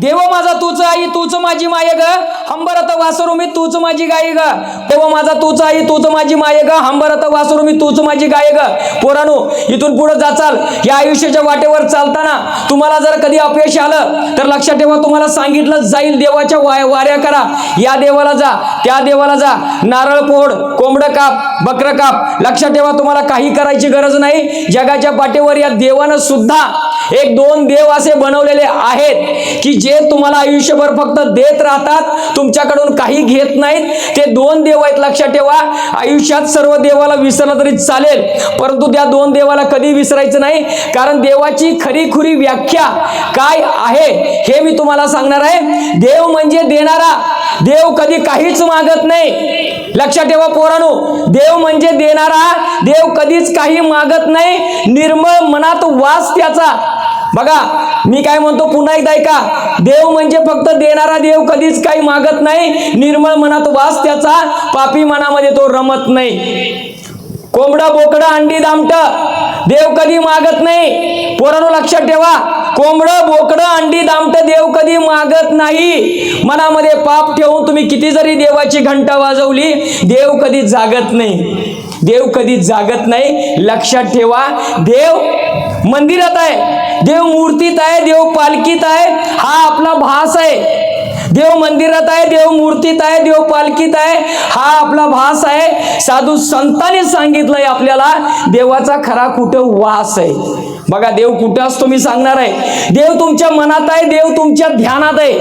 देव माझा तूच आई तूच माझी माय ग. हंबरत वासरू मी तूच माझी गाय ग. देव माझा तूच आई तूच माझी माय ग. हंबरत वासरू मी तूच माझी गाय ग. पोरानो इथून पुढे जाचाल या आयुष्याच्या वाटेवर चालताना तुम्हाला जर कधी अपयश आलं तर लक्षात ठेवा तुम्हाला सांगितलं जाईल देवाच्या वाय वाऱ्या करा. या देवाला जा त्या देवाला जा. नारळ पोड कोंबडं काप बकर काप. लक्षात ठेवा तुम्हाला काही करायची गरज नाही. जगाच्या पाठीवर या देवानं सुद्धा एक दोन देव असे बनवलेले आहेत की जे तुम्हाला आयुष्यभर फक्त देत राहतात तुमच्याकडून काही घेत नाहीत ते दोन देव आहेत लक्षात ठेवा. आयुष्यात सर्व देवाला विसरलं तरी चालेल परंतु त्या दोन देवाला कधी विसरायचं नाही कारण देवाची खरी खुरी व्याख्या काय आहे हे मी तुम्हाला सांगणार आहे. देव म्हणजे देणारा देव कधी काहीच मागत नाही. लक्षात ठेवा पोरानो देव म्हणजे देणारा देव कधीच काही मागत नाही निर्मळ मनात वास त्याचा. बघा मी काय म्हणतो पुन्हा एकदा ऐका. देव म्हणजे फक्त देणारा देव कधीच काही मागत नाही. निर्मळ मनात वास त्याचा पापी मनामध्ये तो रमत नाही. कोंबडा बोकडा अंडी दामट देव कधी मागत नाही. पोरानो लक्षात ठेवा. कोंबडं बोकडं अंडी दामट देव कधी मागत नाही. मनामध्ये पाप ठेवून तुम्ही किती जरी देवाची घंटा वाजवली देव कधी जागत नाही. देव कधी जागत नाही. लक्षात ठेवा. देव मंदिरात आहे. देव मूर्तीत आहे देव पालखीत आहे हा आपला भास आहे. देव मंदिरात आहे देव मूर्तीत आहे देव पालखीत आहे हा आपला भास आहे. साधू संतांनी सांगितलंय आपल्याला देवाचा खरा कुठं वास आहे? बघा देव कुठं असतो मी सांगणार आहे. देव तुमच्या मनात आहे देव तुमच्या ध्यानात आहे.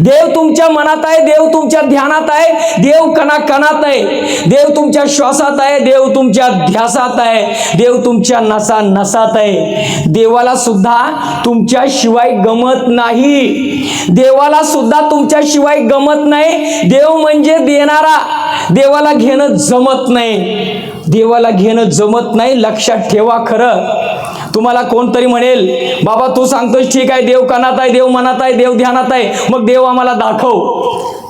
देव तुमच्या मनात आहे देव तुमच्या ध्यानात आहे. देव कणा कणात आहे. देव तुमच्या श्वासात आहे देव तुमच्या ध्यासात आहे. देव तुमच्या नसा नसात आहे. देवाला सुद्धा तुमच्या शिवाय गमत नाही. देवाला सुद्धा तुमच्या शिवाय गमत नाही. देव म्हणजे देणारा. देवाला घेणं जमत नाही. देवाला घेणं जमत नाही. लक्षात ठेवा खरं. तुम्हाला कोणतरी म्हणेल बाबा तू सांगतोस ठीक आहे देव कनात आहे देव मनात आहे देव ध्यानात आहे. मग देव आम्हाला दाखव.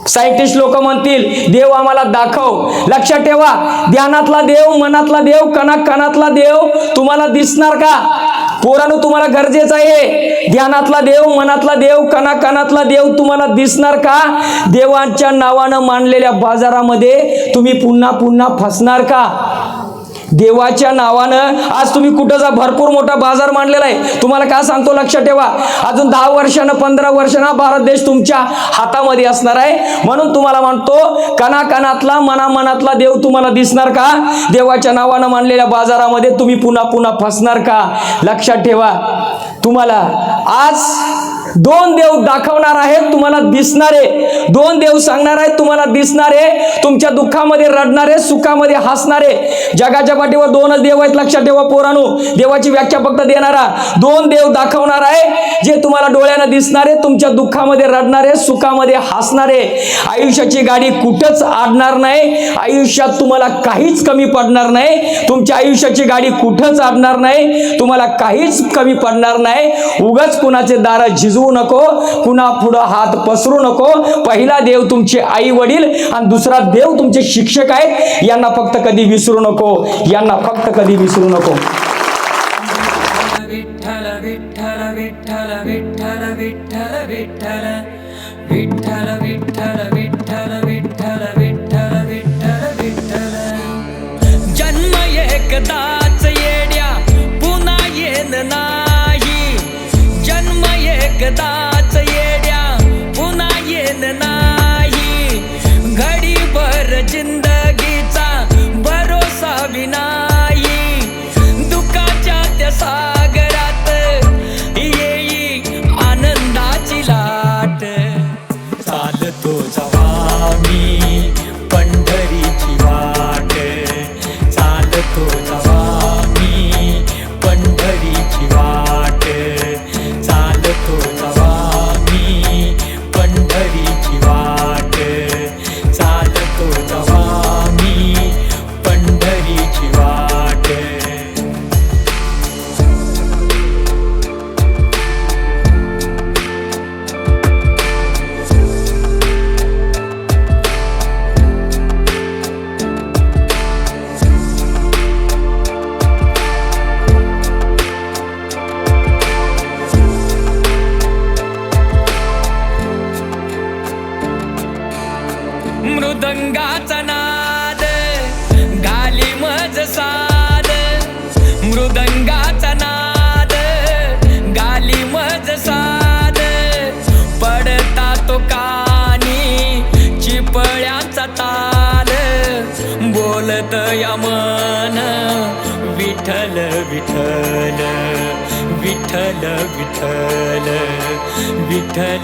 सायंटिस्ट लोक म्हणतील देव आम्हाला दाखव. लक्षात ठेवा ध्यानातला देव मनातला देव कणा कणातला देव तुम्हाला दिसणार का? पोरानो तुम्हाला गरजेचं आहे. ध्यानातला देव मनातला देव कना कणातला देव तुम्हाला दिसणार का? देवांच्या नावानं मांडलेल्या बाजारामध्ये तुम्ही पुन्हा पुन्हा फसणार का? देवाच्या नावानं आज तुम्ही कुठंचा भरपूर मोठा बाजार मांडलेला आहे. तुम्हाला काय सांगतो लक्षात ठेवा. अजून दहा वर्षानं पंधरा वर्षानं भारत देश तुमच्या हातामध्ये असणार आहे. म्हणून तुम्हाला म्हणतो कणा मनामनातला देव तुम्हाला दिसणार का? देवाच्या नावानं मांडलेल्या बाजारामध्ये तुम्ही पुन्हा पुन्हा फसणार का? लक्षात ठेवा. तुम्हाला आज दोन देव दाखवणार आहेत तुम्हाला दिसणारे दोन देव सांगणार आहेत तुम्हाला दिसणारे तुमच्या दुःखामध्ये रडणारे सुखामध्ये हसणारे जगाच्या पाठीवर दोनच देव आहेत लक्षात ठेवा पोरानो. देवाची व्याख्या फक्त देणारा दोन देव दाखवणार आहे जे तुम्हाला डोळ्यानं दिसणारे तुमच्या दुःखामध्ये रडणारे सुखामध्ये हसणारे आयुष्याची गाडी कुठंच आडणार नाही. आयुष्यात तुम्हाला काहीच कमी पडणार नाही. तुमच्या आयुष्याची गाडी कुठंच आडणार नाही. तुम्हाला काहीच कमी पडणार नाही. उगाच कुणाचे दार झिजवू नको कुणा पुढं हात पसरू नको. पहिला देव तुमचे आई वडील आणि दुसरा देव तुमचे शिक्षक आहेत. यांना फक्त कधी विसरू नको. यांना फक्त कधी विसरू नको. विठ्ठल विठ्ठल विठ्ठल विठ्ठल विठ्ठल विठ्ठल विठ्ठल विठ्ठल soledad. मृदंगाचा नाद गाली मज साद. मृदंगाचा नाद गाली मज साद. पडता तो कानी चिपळ्याचा ताल. बोलत या मन विठ्ठल विठल विठल विठ्ठल विठल